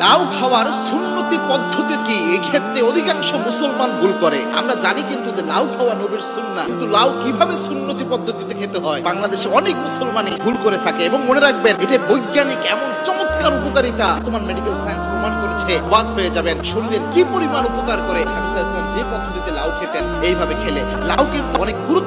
লাউ খাওয়ার সুন্নতি পদ্ধতি কি? এই ক্ষেত্রে অধিকাংশ মুসলমান ভুল করে। আমরা জানি কিন্তু যে লাউ খাওয়া নবীর সুন্নাহ। কিন্তু লাউ কীভাবে সুন্নতি পদ্ধতিতে খেতে হয়? বাংলাদেশে অনেক মুসলমানই ভুল করে থাকে এবং মনে রাখবেন, এটা বৈজ্ঞানিক এমন চমৎকার উপকারিতা। তোমার মেডিকেল সায়েন্স প্রমাণ করেছে, বাদ হয়ে যাবেন। শরীরের কি পরিমাণ উপকার করে? যে পদ্ধতিতে লাউ খেতেন, এইভাবে খেলে। লাউ কিন্তু অনেক গুরুত্বপূর্ণ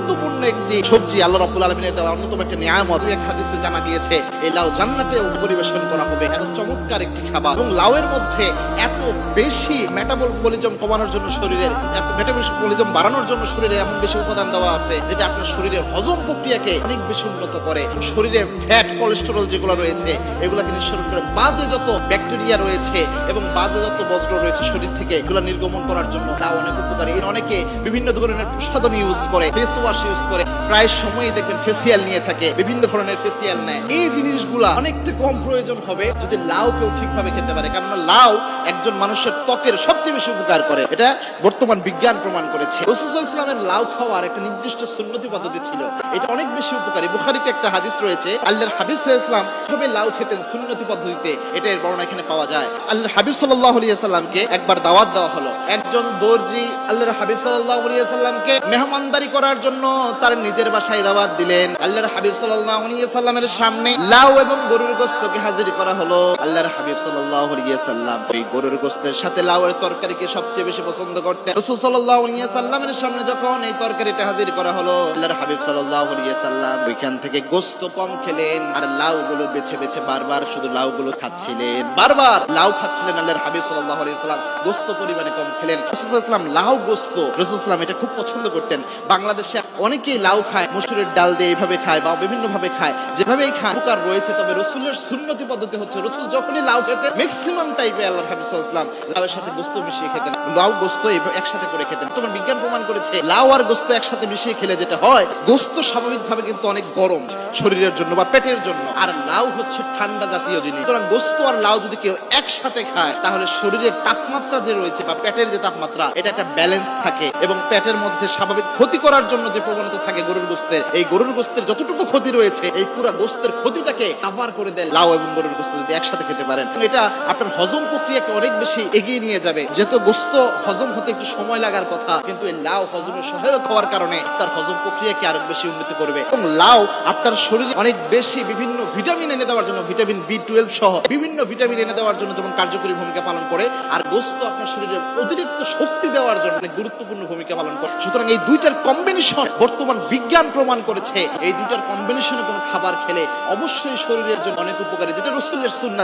একটি সবজি আল্লাহ রাব্বুল আলামিনের দেওয়া অন্যতম একটা নিয়ামত। এক হাদিসে জানা গিয়েছে, এই লাউ জান্নাতে পরিবেশন করা হবে। এত চমৎকার একটি খাবার। এবং লাউয়ের মধ্যে এত বেশি মেটাবলিজম কমানোর জন্য শরীরের, এত মেটাবলিজম বাড়ানোর জন্য শরীরে এমন বেশি উপাদান দেওয়া আছে, যেটা আপনার শরীরের হজম প্রক্রিয়াকে অনেক বেশি উন্নত করে। শরীরে ফ্যাট কোলেস্টেরল যেগুলো রয়েছে, এগুলাকে নিঃসরণ করে বাজে যত ব্যাকটেরিয়া রয়েছে এবং বাজে যত বজ্র রয়েছে শরীর থেকে, এগুলো নির্গমন করার জন্য তা অনেক উপকারী। এর অনেকে বিভিন্ন ধরনের প্রসাধন ইউজ করে ফেস ওয়াশ ইউজ করে। করে প্রায় সময়ই দেখবেন ফেসিয়াল নিয়ে থাকে, বিভিন্ন ধরনের ফেসিয়াল নেয়। এই জিনিসগুলা অনেকটা কম প্রয়োজন হবে যদি লাউ কেউ ঠিকভাবে খেতে পারে, কেননা লাউ একজন মানুষের ত্বকের সবচেয়ে বেশি উপকার করে। এটা বর্তমান বিজ্ঞান প্রমাণ করেছে। রসুল ইসলামের লাউ খাওয়ার একটা নির্দিষ্ট সুন্নতি পদ্ধতি ছিল। এটা অনেক বেশি উপকারী। বুখারিতে একটা হাদিস রয়েছে, আল্লাহর হাবিব ইসলাম কীভাবে লাউ খেতেন সুন্নতি পদ্ধতিতে, এটা এর বর্ণনা এখানে পাওয়া যায়। আল্লাহর হাবিব আলাইহি সাল্লামকে একবার দাওয়াত দেওয়া হলো। একজন দর্জি আল্লাহর হাবিব আলাইহি সাল্লামকে মেহমানদারি করার জন্য তার নিজের বাসায় দাওয়াত দিলেন। আল্লাহর হাবিব সাল্লামের সামনে লাউ এবং গরুর গোশতকে হাজির করা হলো। আল্লাহর হাবিব সাল্লাম এই গরুর গোশতের সাথে লাউয়ের তরকারিকে সবচেয়ে বেশি পছন্দ করতেন। রাসূল সাল্লামের সামনে যখন এই তরকারিটা হাজির করা হলো, আল্লাহর হাবিব সাল্লাম ওইখান থেকে গোশত কম খেলেন আর লাউগুলো বেছে বেছে বারবার শুধু লাউ গুলো খাচ্ছিলেন। বারবার লাউ খাচ্ছিলেন আল্লাহর হাবিব সাল্লাল্লাহু আলাইহি সাল্লাম, গোশত পরিমাণে কম খেলেন। রাসূল লাউ গোশত, রাসূল এটা খুব পছন্দ করতেন। বাংলাদেশে অনেকেই লাউ খায়, মসুরের ডাল দিয়ে এইভাবে খায় বা বিভিন্ন ভাবে খায়, যেভাবেই খায়, উপকার রয়েছে, তবে রসুলের সুন্নতি পদ্ধতি হচ্ছে রসুল যখনই লাউ খেতেন ম্যাক্সিমাম টাইপে আল্লাহর হাবিব সাল্লাল্লাহু লাউয়ের সাথে গোশত মিশিয়ে খেতেন। লাউ এইভাবে একসাথে করে খেতেন। তোমার বিজ্ঞান প্রমাণ করেছে, লাউ আর গোশত একসাথে মিশিয়ে খেলে যেটা হয় গোশত স্বাভাবিকভাবে কিন্তু অনেক গরম শরীরের জন্য বা পেটের জন্য। আর লাউ হচ্ছে ঠান্ডা জাতীয় জিনিস। সুতরাং গোশত আর লাউ যদি কেউ একসাথে খায়, তাহলে শরীরের তাপমাত্রা যে রয়েছে বা পেটের যে তাপমাত্রা, এটা একটা ব্যালেন্স থাকে এবং পেটের মধ্যে স্বাভাবিক ক্ষতি করার জন্য যে প্রবণতা থাকে গরুর গোস্তের, এই গরুর গোস্তের যতটুকু ক্ষতি রয়েছে, এই পুরো গোস্তের ক্ষতিটাকে কাভার করে দেয় লাউ এবং গরুর গোস্ত যদি একসাথে খেতে পারেন এটা আপনার হজম প্রক্রিয়াকে অনেক বেশি এগিয়ে নিয়ে যাবে। যেহেতু গোস্ত হজম হতে একটু সময় লাগার কথা, কিন্তু এই লাউ হজমের সহায়ক হওয়ার কারণে তার হজম প্রক্রিয়াকে আরও বেশি উন্নতি করবে। এবং লাউ আপনার শরীরে অনেক বেশি বিভিন্ন ভিটামিন এনে দেওয়ার জন্য, ভিটামিন বি টুয়েলভ সহ বিভিন্ন ভিটামিন এনে দেওয়ার জন্য যেমন কার্যকরী ভূমিকা পালন করে, আর গোস্ত আপনার শরীরের অতিরিক্ত শক্তি দেওয়ার জন্য গুরুত্বপূর্ণ ভূমিকা পালন করে। সুতরাং এই দুইটার কম্বিনেশন বর্তমান বিজ্ঞান প্রমাণ করেছে। এই দুইটার কম্বিনেশনে কোনো খাবার খেলে অবশ্যই শরীরের জন্য অনেক উপকারী, যেটা রসুলের সুন্নাত